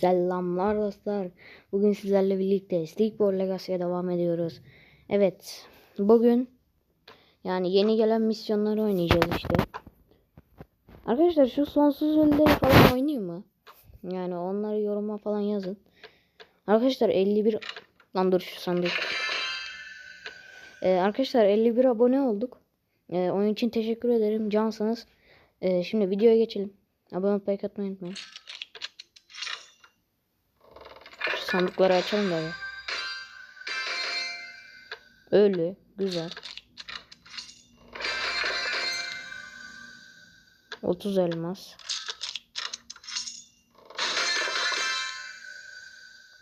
Selamlar dostlar. Bugün sizlerle birlikte Stickball Legacy'ye devam ediyoruz. Evet. Bugün yani yeni gelen misyonları oynayacağız işte. Arkadaşlar şu sonsuz ölüleri falan oynayayım mı? Yani onları yoruma falan yazın. Arkadaşlar 51 lan dur şu sandık. Ee, arkadaşlar 51 abone olduk. Ee, onun için teşekkür ederim. Cansınız. Ee, şimdi videoya geçelim. Abone olmayı unutmayın. Şu sandıkları açalım da. Ölü. Güzel. 30 elmas.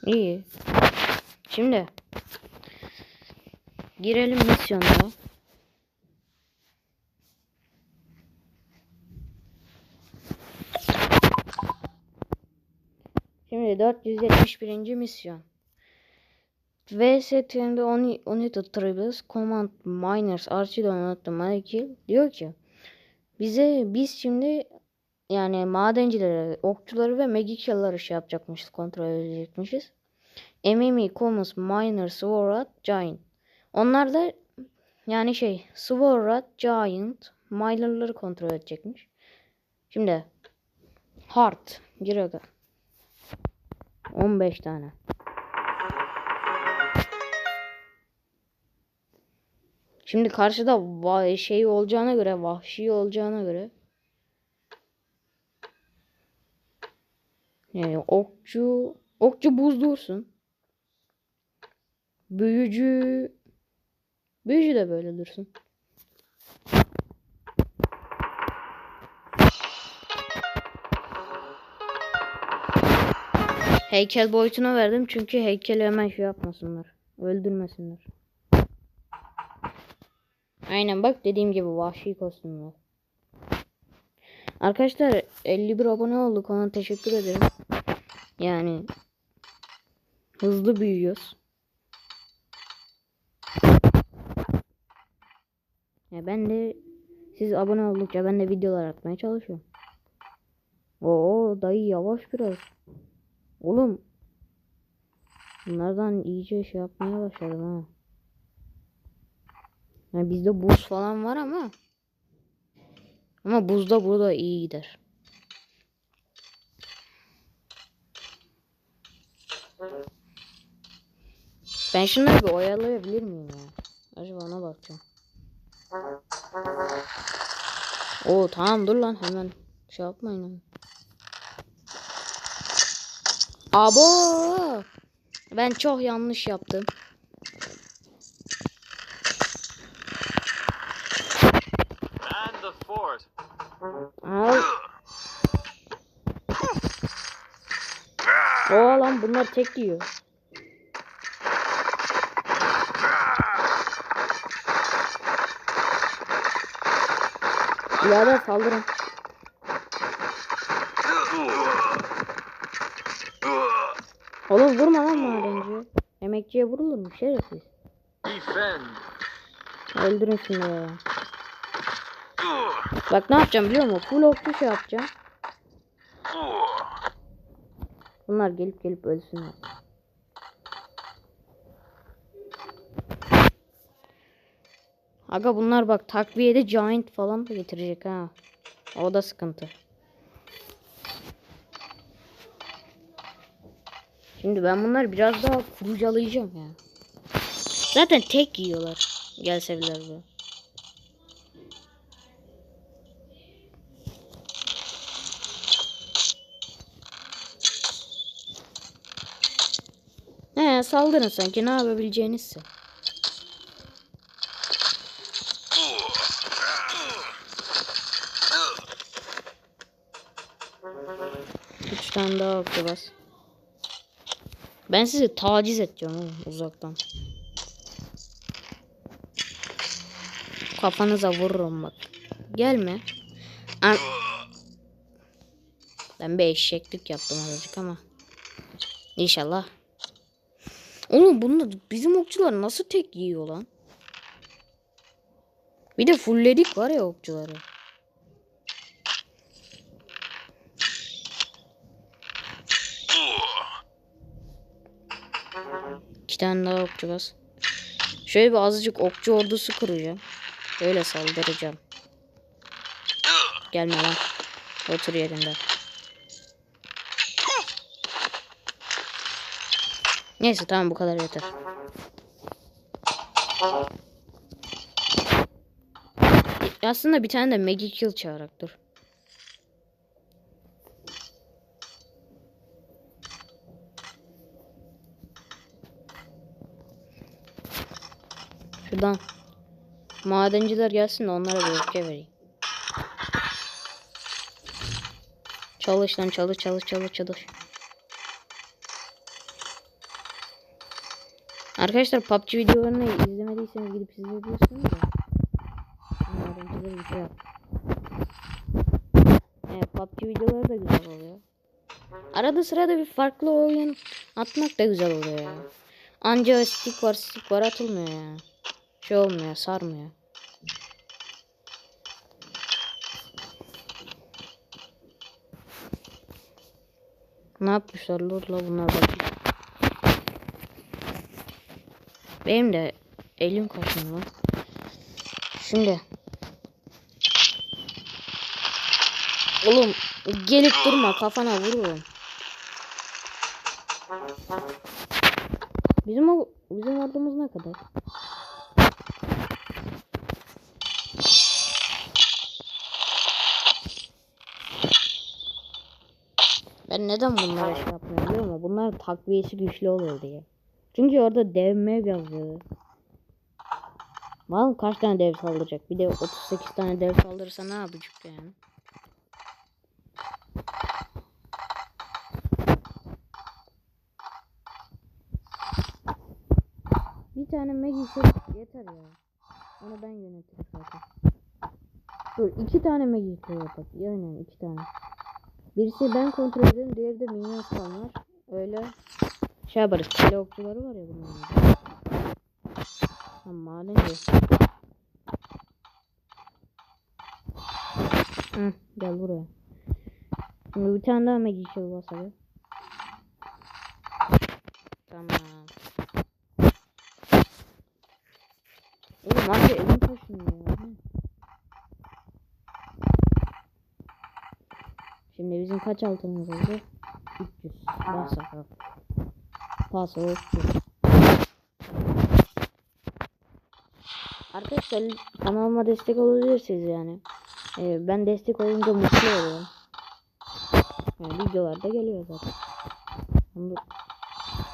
İyi. Şimdi girelim misyonlara. Şimdi 471. misyon. VS Trend'de United Tribes Command Miners Archie Donat'ta diyor ki bize biz şimdi yani madencileri, okçuları ve magicianları şey yapacakmışız, kontrol edecekmişiz. Enemy Commons Miner Sword Giant. Onlar da yani şey Sword Giant Miner'ları kontrol edecekmiş. Şimdi Heart gir aga. 15 tane. Şimdi karşıda şey olacağına göre, vahşi olacağına göre yani okçu okçu buz dursun. Büyücü büyücü de böyle dursun. Heykel boyutuna verdim çünkü heykeli hemen şey yapmasınlar. Öldürmesinler. Aynen bak dediğim gibi vahşi kostümler. Arkadaşlar 51 abone olduk ona teşekkür ederim. Yani hızlı büyüyoruz. Ya ben de siz abone oldukça ben de videolar atmaya çalışıyorum. Oo dayı yavaş biraz. Oğlum. Bunlardan iyice şey yapmaya başladım ha. Yani bizde buz falan var ama. Ama buzda burada iyi gider. Ben şunları bir oyalayabilir miyim ya? Acaba ona bakacağım. Oo tamam dur lan hemen şey yapmayın. Abo! Ben çok yanlış yaptım. Al. Oo lan bunlar tek yiyor. Birader saldırın. Oğlum vurma lan madenci. Emekçiye vurulur mu şerefsiz? Öldürün şunu ya. Bak ne yapacağım biliyor musun? Full okçu şey yapacağım. Bunlar gelip gelip ölsünler. Aga bunlar bak takviyede giant falan da getirecek ha. O da sıkıntı. Şimdi ben bunları biraz daha kurcalayacağım ya. Zaten tek yiyorlar. Gelseler bu. He saldırın sanki ne yapabileceğinizse. Üç tane daha okçu bas. Ben sizi taciz edeceğim uzaktan. Kafanıza vururum bak. Gelme. An ben bir eşeklik yaptım azıcık ama. İnşallah. Oğlum bunlar bizim okçular nasıl tek yiyor lan? Bir de fullledik var ya okçuları. İki tane daha okçu bas. Şöyle bir azıcık okçu ordusu kuracağım. Böyle saldıracağım. Gelme lan. Otur yerinde. Neyse tamam bu kadar yeter. Aslında bir tane de Maggie Kill çağırak dur. Şuradan. Madenciler gelsin de onlara bir öfke vereyim. Çalış lan çalış çalış çalış çalış. Arkadaşlar PUBG videolarını izlemediyseniz gidip izleyebilirsiniz de. Madenciler bir şey. Evet PUBG videoları da güzel oluyor. Arada sırada bir farklı oyun atmak da güzel oluyor ya. Anca stick var stick var atılmıyor ya. Şey olmuyor sarmıyor. Ne yapmışlar lorla bunlar bakayım. Benim de elim lan. Şimdi. Oğlum gelip durma kafana vururum. Bizim o bizim ordumuz ne kadar? Ben neden bunlara şey yapmıyorum biliyor musun? Bunlar takviyesi güçlü olur diye. Çünkü orada dev mev yazıyor. Bakalım kaç tane dev saldıracak. Bir de 38 tane dev saldırırsa ne yapacak yani? Bir tane Maggie yeter ya. Onu ben yönetirim zaten. Dur iki tane Maggie Show yapalım. Aynen iki tane. Birisi ben kontrol ediyorum. Diğeri de minyon spamlar. Öyle şey yaparız. Kale okçuları var ya bunların. Ha madenci. Hı, gel buraya. Şimdi bir tane daha Maggie Show basalım. Tamam. Oğlum abi elim taşınıyor ya. Şimdi kaç altınımız oldu? 300. Bas bakalım. Pas 300. Arkadaşlar kanalıma destek olabilirsiniz yani. Ee, ben destek olunca mutlu oluyorum. Yani videolarda geliyor zaten. Bunu...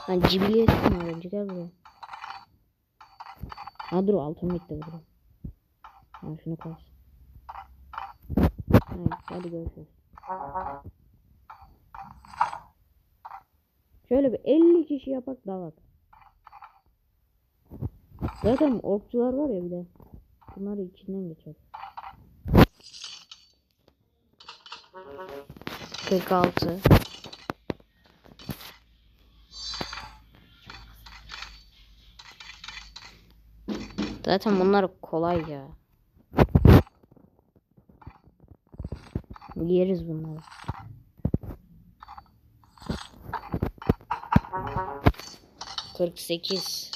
Ben cibiliyetim var önce gel buraya. Ha dur altın bitti burada. Ha şunu koy. Hayır, hadi görüşürüz. Şöyle bir 50 kişi yapak dalak. Zaten okçular var ya bir de. Bunlar içinden geçer. 46 Zaten bunlar kolay ya. Yeriz bunları. Kırk sekiz.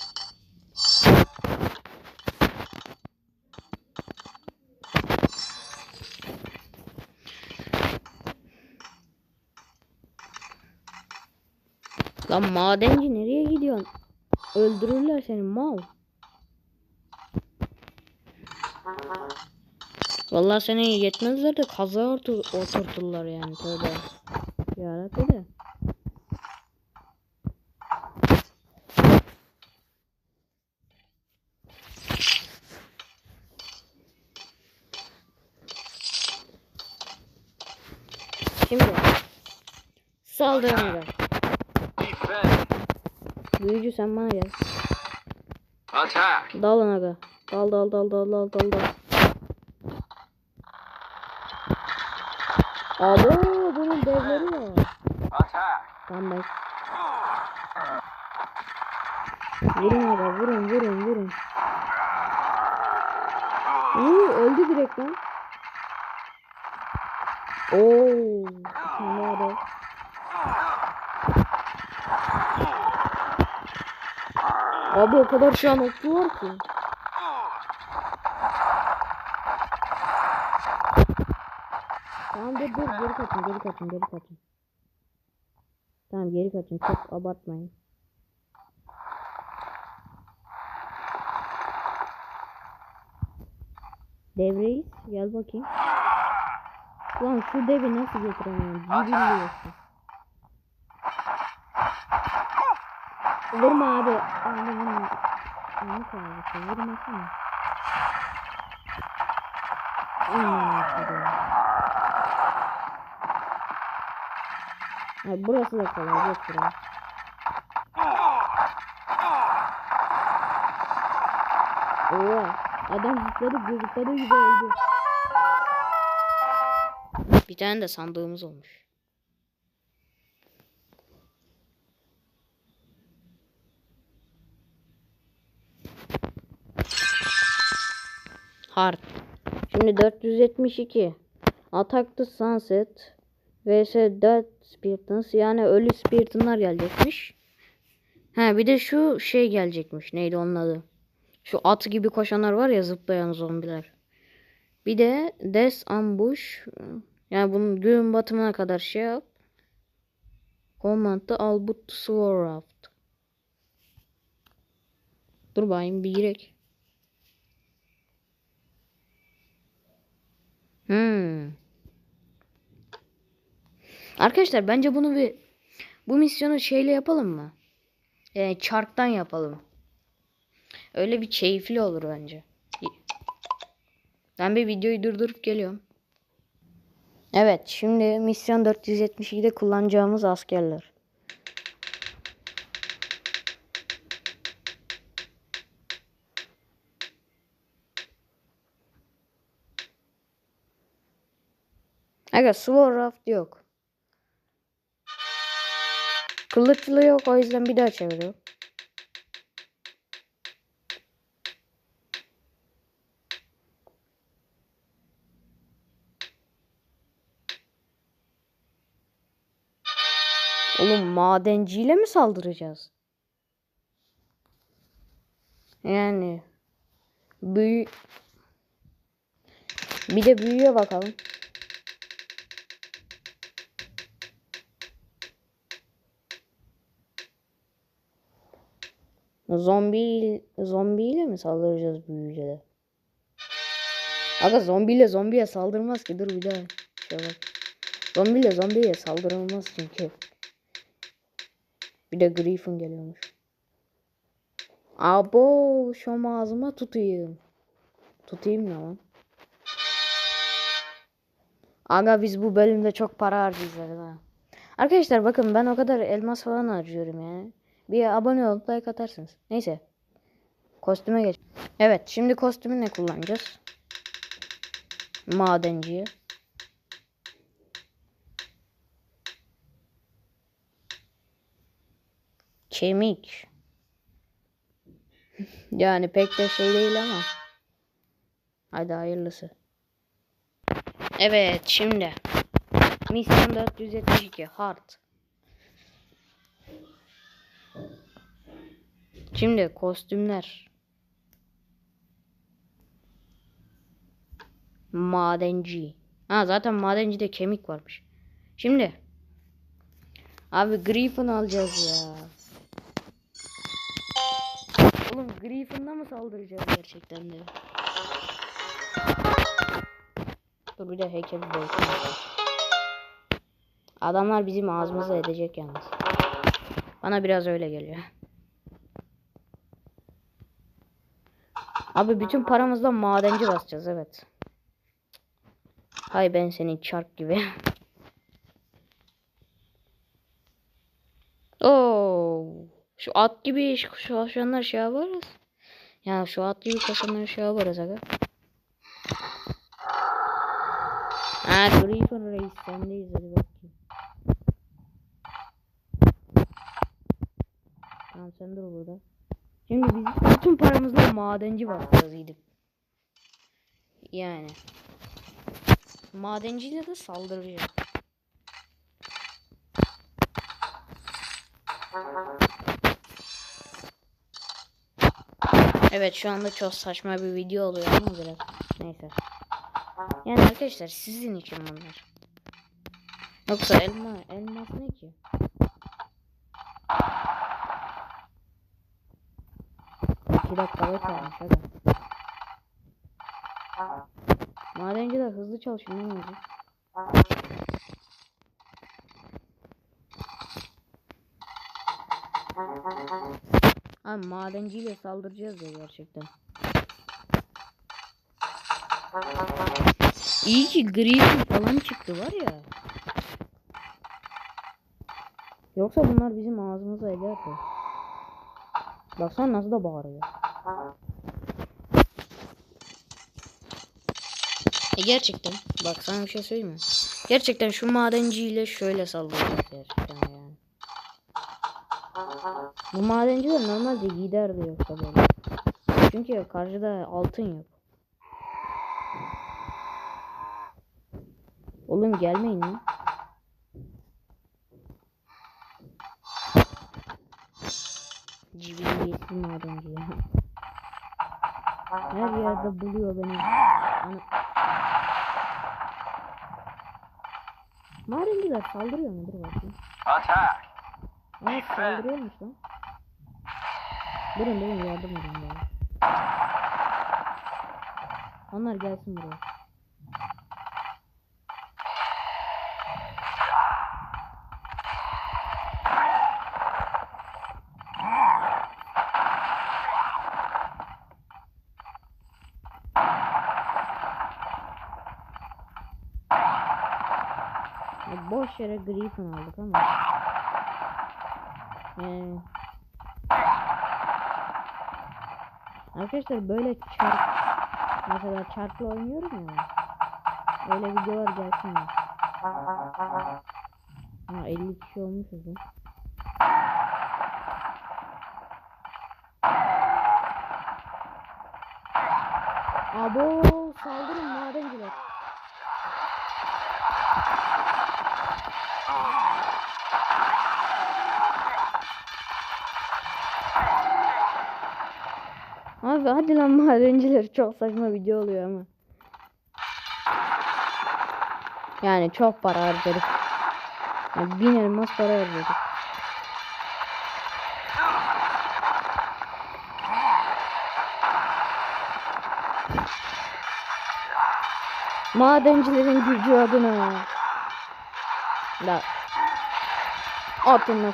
Lan madenci nereye gidiyorsun? Öldürürler seni mal. Vallahi seni yetmezler de kaza otur oturturlar yani tövbe. Yarabbi de. Şimdi saldırın. Büyücü sen bana gel. Attack. Dalın aga. Dal dal dal dal dal dal dal. Abo bunun devleri var. Tamam bak. Vurun aga vurun vurun vurun. Uuu öldü direkt lan. Oo, tamam abi. Abi o kadar şu an oklu var ki. Tamam dur dur geri kaçın geri kaçın geri kaçın. Tamam geri kaçın çok abartmayın. Devreyiz gel bakayım. Lan şu devi nasıl getiremiyorum? Cibilliyorsun. Vurma abi. Abi vurma. Ne kaldı? Vurmasana. Hmm, hadi. Ha, burası da kolay. Geç buraya. Oo, adam zıpladı zıpladı gibi oldu. Bir tane de sandığımız olmuş. Hard. Şimdi 472. Ataklı Sunset vs 4 Spiritons yani ölü Spiritonlar gelecekmiş. He bir de şu şey gelecekmiş. Neydi onun adı? Şu at gibi koşanlar var ya zıplayan zombiler. Bir de Des Ambush. Yani bunun gün batımına kadar şey yap. Command'da Albut Swarraft. Dur bayım bir girek. Hmm. Arkadaşlar bence bunu bir bu misyonu şeyle yapalım mı? Yani çarktan yapalım. Öyle bir keyifli olur bence. Ben bir videoyu durdurup geliyorum. Evet, şimdi misyon 472'de kullanacağımız askerler. Aga Sword yok. Kılıçlı yok o yüzden bir daha çeviriyorum. Oğlum madenciyle mi saldıracağız? Yani büyü bir de büyüye bakalım. Zombi zombiyle mi saldıracağız büyücede? Aga zombiyle zombiye saldırmaz ki. Dur bir daha. Şey bak. Zombiyle zombiye saldırılmaz çünkü. Bir de Griffin geliyormuş. Abo şu ağzıma tutayım. Tutayım ne lan? Aga biz bu bölümde çok para harcayacağız ha. Arkadaşlar bakın ben o kadar elmas falan harcıyorum yani. Bir abone olup like atarsınız. Neyse. Kostüme geç. Evet şimdi kostümü ne kullanacağız? Madenciye. Kemik. yani pek de şey değil ama. Hadi hayırlısı. Evet şimdi. Misyon 472 Hard. Şimdi kostümler. Madenci. Ha zaten madencide kemik varmış. Şimdi. Abi Griffin alacağız ya. Oğlum Griffin'da mı saldıracağız gerçekten de? Dur bir de heykel. Adamlar bizim ağzımıza edecek yalnız. Bana biraz öyle geliyor. Abi bütün paramızla madenci basacağız evet. Hay ben senin çark gibi. Oo, şu at gibi şu koşanlar şey yaparız. Ya şu at gibi koşanlar şey yaparız aga. Ha Griffin Reis sendeyiz hadi bakayım. Tamam sen dur burada. Şimdi biz bütün paramızla madenci basacağız gidip. Yani. Madenciyle de saldıracağız. Evet şu anda çok saçma bir video oluyor ama biraz. Neyse. Yani arkadaşlar sizin için bunlar. Yoksa elma, elmas ne ki? İki dakikalık kalmış hadi. Madenciler hızlı çalışın ne olacak? Abi madenciyle saldıracağız ya gerçekten. İyi ki Griffin falan çıktı var ya. Yoksa bunlar bizim ağzımıza ederdi. Baksana nasıl da bağırıyor. E gerçekten. Bak sana bir şey söyleyeyim mi? Gerçekten şu madenciyle şöyle saldıracağız gerçekten yani. Bu madenciler normalde giderdi yoksa böyle. Çünkü karşıda altın yok. Oğlum gelmeyin lan. Cibiliyetli madenci ya. Her yerde buluyor beni. Ana... Madenciler saldırıyor mu? Dur bakayım. Attack. Aa saldırıyormuş lan. Durun durun yardım edin bana. Onlar gelsin buraya. Ya boş yere Griffin aldık ama. Yani. Arkadaşlar böyle çarp mesela çarpla oynuyorum ya. Öyle videolar gelsin ya. Ha 50 kişi olmuş zaman. Abo saldırın madenciler. Abi hadi lan madenciler çok saçma video oluyor ama. Yani çok para harcadık. Yani bin elmas para harcadık. Madencilerin gücü adına. La. Atın lan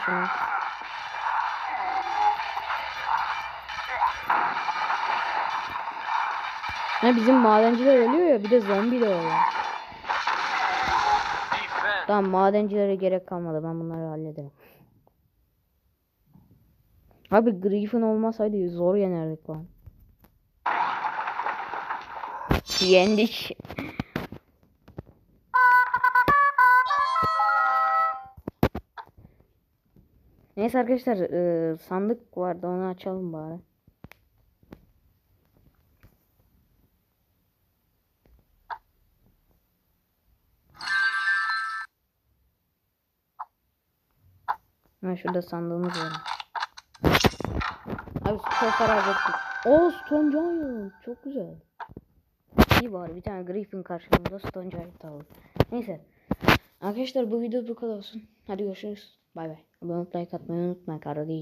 Ha bizim madenciler ölüyor ya bir de zombi de oluyor. Tamam madencilere gerek kalmadı ben bunları hallederim. Abi Griffin olmasaydı zor yenerdik lan. Yendik. Neyse arkadaşlar eee, sandık vardı onu açalım bari. Ha şurada sandığımız var. Abi para harcadık. Oo Stone Giant çok güzel. İyi var bir tane Griffin karşılığında Stone Giant aldım. Neyse. Arkadaşlar bu video bu kadar olsun. Hadi görüşürüz. Bay bay. Abone olup like atmayı unutmayın. Kara değil.